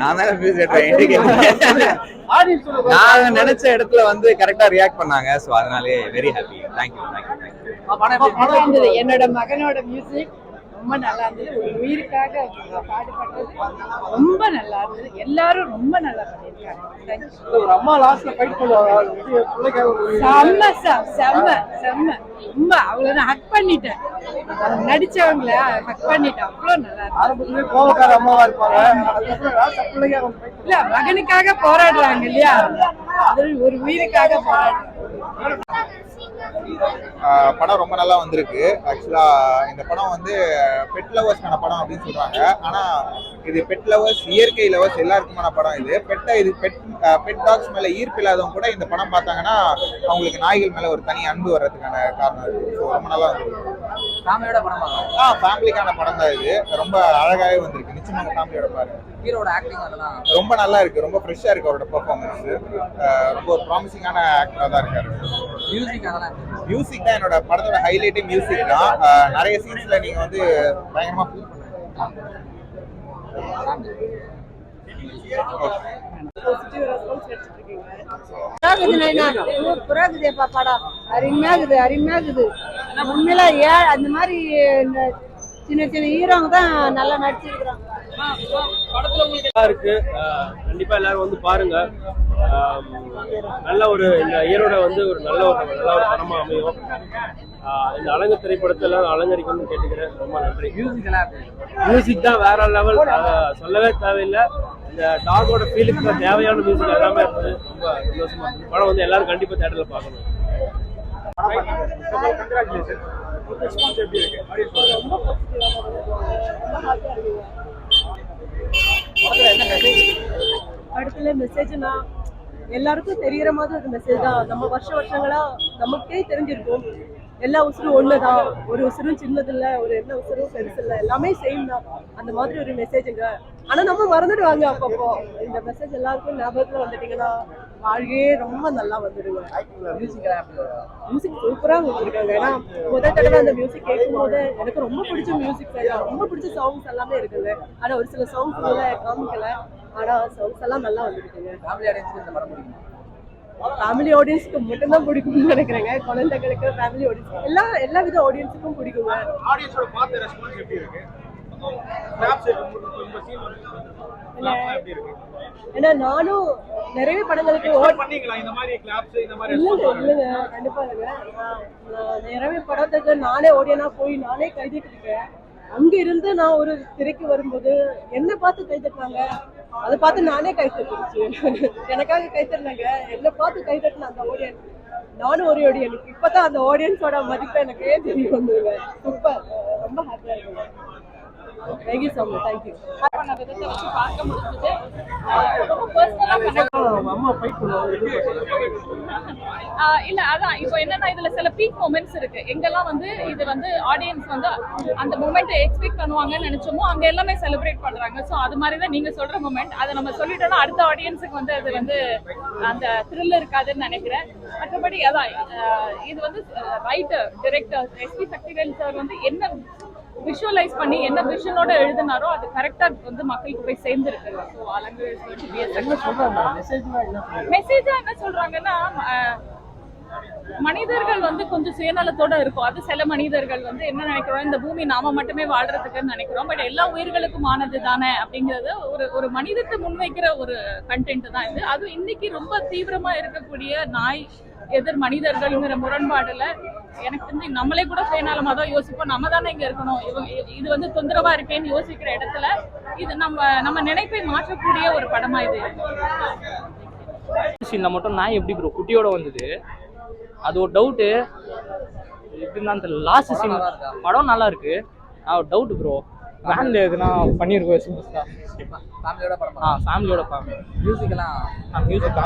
நான் தான் நினைச்ச இடத்துல வந்து கரெக்டா ரியாக்ட் பண்ணாங்க ஸோ அதனாலே very happy thank you thank you thank you நல்லா இருந்தது. என்னோட மகனோட மியூசிக் ரொம்ப நல்லா இருந்தது. ஒரு உயிருக்காக பாடுபட்டது ரொம்ப நல்லா இருந்தது. எல்லாரும் ரொம்ப நல்லா. ஒரு அம்மா லாஸ்ட்ல ஃபைட் பண்ணுவாங்க செம்ம செம்ம செம்ம. ரொம்ப அவங்கள நான் ஹக் பண்ணிட்டேன். நடிச்சவங்கள ஹக் பண்ணிட்டேன். அவ்வளோ நல்லா கோவக்கார அம்மாவா இருப்பாங்க. இல்ல மகனுக்காக போராடுறாங்க இல்லையா? அது ஒரு உயிருக்காக போராடுறாங்க. படம் ரொம்ப நல்லா வந்திருக்கு. ஆக்சுவலா இந்த படம் வந்து பெட் லவர்ஸ்க்கான படம் அப்படின்னு சொல்றாங்க. ஆனா இது பெட் லவர்ஸ் இயற்கை லவர்ஸ் எல்லாருக்குமான படம் இது. பெட்டை இது பெட் பெட் டாக்ஸ் மேல ஈர்ப்பு இல்லாதவங்க கூட இந்த படம் பார்த்தாங்கன்னா அவங்களுக்கு நாய்கள் மேல ஒரு தனி அன்பு வர்றதுக்கான காரணம் இருக்கு ஸோ ரொம்ப நல்லா வந்திருக்கு. ஃபேமிலியோட படமா ஆ ஃபேமிலிக்கான படம் தான் இது. ரொம்ப அழகாவே வந்திருக்கு. நிச்சயமா உங்க ஃபேமிலியோட பாருங்க. ஹீரோட ஆக்டிங் அதெல்லாம். ரொம்ப நல்லா இருக்கு. ரொம்ப ஃப்ரெஷ்ஷா இருக்கு அவரோட பெர்ஃபார்மன்ஸ் ரொம்ப ஒரு ப்ராமிசிங்கான ஆக்டரா தான் இருக்காரு. மியூசிக் அதெல்லாம்? மியூசிக் தான் என்னோட படத்தோட ஹைலைட்டே மியூசிக் தான். நிறைய சீன்ஸ்ல நீங்க வந்து பயங்கரமா. புறாகுதேப்பா படம்? அருமையாகுது அருமையாகுது உண்மையில ஏ அந்த மாதிரி இந்த சின்ன சின்ன ஹீரோங்க தான் நல்லா நடிச்சிருக்கிறாங்க. இருக்கு. கண்டிப்பா எல்லாரும் வந்து பாருங்க. நல்ல ஒரு இந்த இயரோட வந்து ஒரு நல்ல ஒரு நல்ல ஒரு படமா அமையும். இந்த அலங்கு திரைப்படத்தை எல்லாரும் அலங்கரிக்கணும்னு கேட்டுக்கிறேன். ரொம்ப நன்றி. மியூசிக் தான் வேற லெவல் சொல்லவே தேவையில்லை. இந்த டாகோட ஃபீலுக்கு தேவையான மியூசிக் எல்லாமே இருந்தது ரொம்ப சந்தோஷமா இருக்கு. படம் வந்து எல்லாரும் கண்டிப்பா தேட்டர்ல பார்க்கணும். படத்துல மெசேஜ்னா எல்லாருக்கும் தெரியற மாதிரி ஒரு மெசேஜ் தான். நம்ம வருஷ வருஷங்களா நமக்கே தெரிஞ்சிருக்கும். எல்லா உசுரும் ஒண்ணுதான். ஒரு உசுரும் சின்னது இல்ல ஒரு என்ன உசுரும் பெருசு இல்ல எல்லாமே சேம் தான். அந்த மாதிரி ஒரு மெசேஜுங்க ஆனா நம்ம மறந்துடுவாங்க அப்பப்போ. இந்த மெசேஜ் எல்லாருக்கும் ஞாபகத்துல வந்துட்டீங்கன்னா வாழ்க்கையே ரொம்ப நல்லா வந்துடுங்க மியூசிக் எல்லாம் எப்படி வரும்? மியூசிக் சூப்பரா கொடுத்துருக்காங்க ஏன்னா முதல் தடவை அந்த மியூசிக் கேட்கும் போது எனக்கு ரொம்ப பிடிச்ச மியூசிக் ரொம்ப பிடிச்ச சாங்ஸ் எல்லாமே இருக்குங்க ஆனா ஒரு சில சாங்ஸ் காமிக்கல ஆனா சாங்ஸ் எல்லாம் நல்லா வந்திருக்குங்க ஃபேமிலி ஆடியன்ஸ்க்கு மட்டும்தான் பிடிக்கும்னு நினைக்கிறேங்க. குழந்தைகளுக்கு ஃபேமிலி ஆடியன்ஸ் எல்லா எல்லா வித ஆடியன்ஸுக்கும் பிடிக்குங்க. இருக்கு இருக்கு? ஏன்னா நானும் நிறைய படங்களுக்கு ஓட் பண்ணீங்களா? இந்த மாதிரி கிளாப்ஸ் இந்த மாதிரி இல்லைங்க இல்லைங்க கண்டிப்பா இல்லைங்க நிறைய படத்துக்கு நானே ஓடியனா போய் நானே கைதிட்டிருக்கேன் அங்க இருந்து நான் ஒரு திரைக்கு வரும்போது என்ன பார்த்து கைதட்டினாங்க அதை பார்த்து நானே கை தட்டுச்சு எனக்காக கை தட்டினாங்க என்ன பார்த்து கை தட்டின அந்த ஓடியன் நானும் ஒரு ஓடியன் இப்பதான் அந்த ஆடியன்ஸோட மதிப்பு எனக்கே தெரிய வந்ததுங்க சூப்பர் ரொம்ப ஹாப்பியா இருக்குங்க தேங்க்யூ ஸோ மச் தேங்க்யூ பண்ண விதத்தை வச்சு பார்க்க முடிஞ்சது. இல்ல அதான். இப்போ என்னன்னா இதுல சில பீக் மூமெண்ட்ஸ் இருக்கு. எங்கெல்லாம் வந்து இது வந்து ஆடியன்ஸ் வந்து அந்த மூமெண்ட் எக்ஸ்பெக்ட் பண்ணுவாங்கன்னு நினைச்சோமோ அங்க எல்லாமே செலிப்ரேட் பண்றாங்க. சோ அது மாதிரி தான் நீங்க சொல்ற மூமெண்ட் அதை நம்ம சொல்லிட்டோம்னா அடுத்த ஆடியன்ஸுக்கு வந்து அது வந்து அந்த த்ரில் இருக்காதுன்னு நினைக்கிறேன். மற்றபடி அதான் இது வந்து writer director SP Sakthivel sir வந்து என்ன விஷுவலைஸ் பண்ணி என்ன விஷனோட எழுதினாரோ அது கரெக்டா வந்து மக்களுக்கு போய் சேர்ந்துருக்கு ஸோ மெசேஜா என்ன சொல்றாங்கன்னா மனிதர்கள் வந்து கொஞ்சம் சுயநலத்தோட இருக்கும். அது சில மனிதர்கள் வந்து என்ன நினைக்கிறோம்? இந்த பூமி நாம மட்டுமே வாழ்றதுக்குன்னு நினைக்கிறோம். பட் எல்லா உயிர்களுக்கும் ஆனது தானே அப்படிங்கறது ஒரு ஒரு மனிதத்தை முன்வைக்கிற ஒரு கண்டென்ட் தான் இது. அது இன்னைக்கு ரொம்ப தீவிரமா இருக்கக்கூடிய நாய் எதிர் மனிதர்கள்ங்கிற முரண்பாடுல எனக்கு தெரிஞ்சு நம்மளே கூட சுயநலமா தான் யோசிப்போம். நம்ம தானே இங்க இருக்கணும். இவங்க இது வந்து தொந்தரவா இருக்கேன்னு யோசிக்கிற இடத்துல இது நம்ம நம்ம நினைப்பை மாற்றக்கூடிய ஒரு படமா இது. சீனில் மட்டும் நாய் எப்படி ப்ரோ குட்டியோட வந்தது அது ஒரு டவுட்டு எப்படின்னா அந்த லாஸ்ட் சீன் படம் நல்லா இருக்கு? ஆ டவுட் ப்ரோ வேன்ல எதுனா பண்ணியிருக்கோம் சூப்பர் ஃபேமிலியோட படம் ஆ ஃபேமிலியோட பார்க்கணும் மியூசிக் எல்லாம் மியூசிக்